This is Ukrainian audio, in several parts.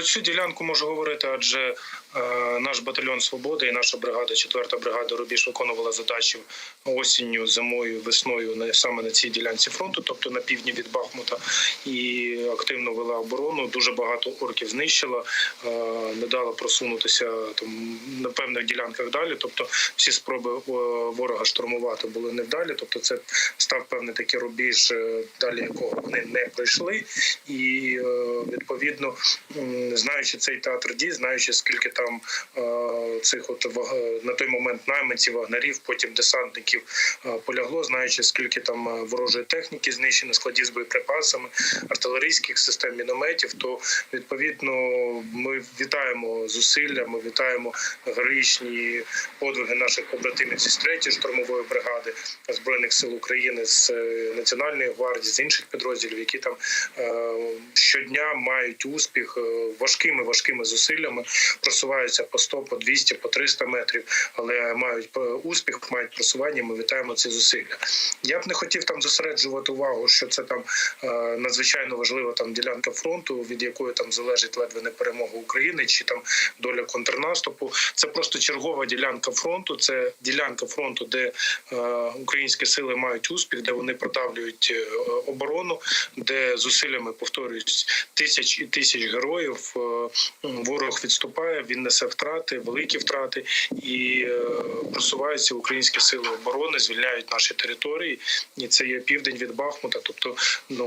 Про цю ділянку можу говорити, адже наш батальйон свободи і наша бригада, 4-та бригада Рубіж виконувала задачі осінню, зимою, весною саме на цій ділянці фронту, тобто на півдні від Бахмута, і активно вела оборону. Дуже багато орків знищила, е, не дала просунутися там на певних ділянках далі. Тобто, всі спроби е, ворога штурмувати були невдалі. Тобто, це став певний такий рубіж, е, далі якого вони не пройшли, і е, відповідно, знаючи цей театр дій, знаючи скільки там е, цих от на той момент найманців, вагнерів, потім десантників е, полягло, знаючи скільки там е, ворожої техніки знищено, складів з боєприпасами, артилерійських систем, мінометів, то відповідно ми вітаємо зусилля, ми вітаємо героїчні подвиги наших побратимів зі 3 штурмової бригади збройних сил України з національної гвардії, з інших підрозділів, які там щодня мають успіх важкими важкими зусиллями, просуваються по 100, по 200, по 300 метрів, але мають е, успіх, мають просування. Ми вітаємо ці зусилля. Я б не хотів там зосереджувати увагу, що це там е, надзвичайно важлива там ділянка фронту, від якої там залежить ледве не перемога України, чи там доля контрнаступу. Це просто чергова ділянка фронту. Це ділянка фронту, де е, українські сили мають успіх, де вони продавлюють оборону, де зусиллями повторюють тисяч і тисяч героїв. Ворог відступає, він несе втрати, великі втрати, і е, просуваються українські сили оборони, звільняють наші території. І це є південь від Бахмута. Тобто, ну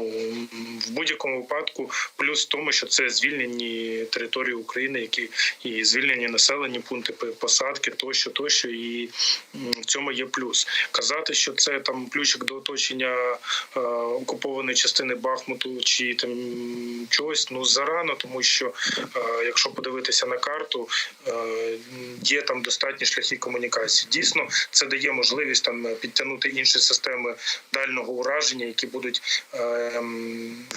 в будь-якому випадку, плюс в тому, що це звільнені території України, які і звільнені населені пункти посадки, тощо, тощо, і в цьому є плюс. Казати, що це там ключик до оточення е, окупованої частини Бахмуту чи там чогось, ну зарано, тому що е, якщо подивитися на карту, е, є там достатні шляхи комунікації. Дійсно, це дає можливість там підтягнути інші системи дальнього ураження, які будуть е,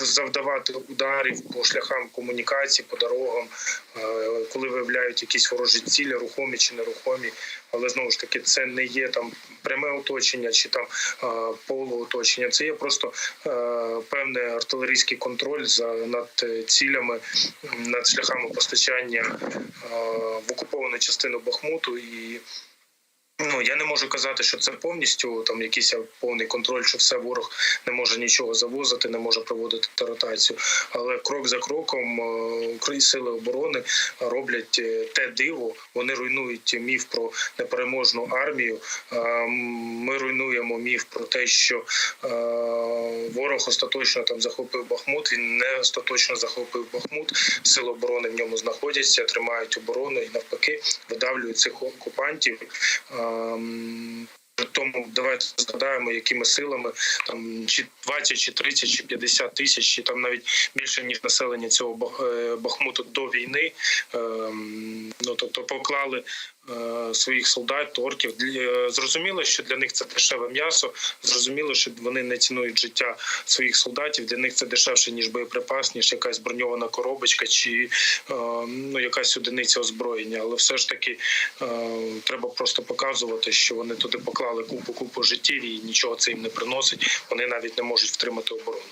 завдавати ударів по шляхам комунікації, по дорогам, е, коли виявляють якісь ворожі цілі, рухомі чи нерухомі. Але знову ж таки, це не є там пряме оточення чи там е, полуоточення. Це є просто е, певний артилерійський контроль за над цілями, над шляхами постачання в окуповану частину Бахмуту і. Ну я не можу казати, що це повністю там якийсь повний контроль, що все ворог не може нічого завозити, не може проводити та ротацію. Але крок за кроком е, сили оборони роблять е, те диво. Вони руйнують міф про непереможну армію. Е, Ми руйнуємо міф про те, що ворог остаточно там захопив Бахмут. Він не остаточно захопив Бахмут. Сили оборони в ньому знаходяться, тримають оборону і навпаки видавлюють цих окупантів. Ем, тому давайте згадаємо, якими силами там чи 20, чи 30, чи 50 тисяч, чи там навіть більше ніж населення цього е, Бахмуту до війни. Ем, Ну тобто поклали своїх солдат, орків. Для- е, Зрозуміло, що для них це дешеве м'ясо. Зрозуміло, що вони не цінують життя своїх солдатів. Для них це дешевше ніж боєприпас, ніж якась броньована коробочка чи е, ну якась одиниця озброєння. Але все ж таки е, треба просто показувати, що вони туди поклали купу купу життів і нічого це їм не приносить. Вони навіть не можуть втримати оборону.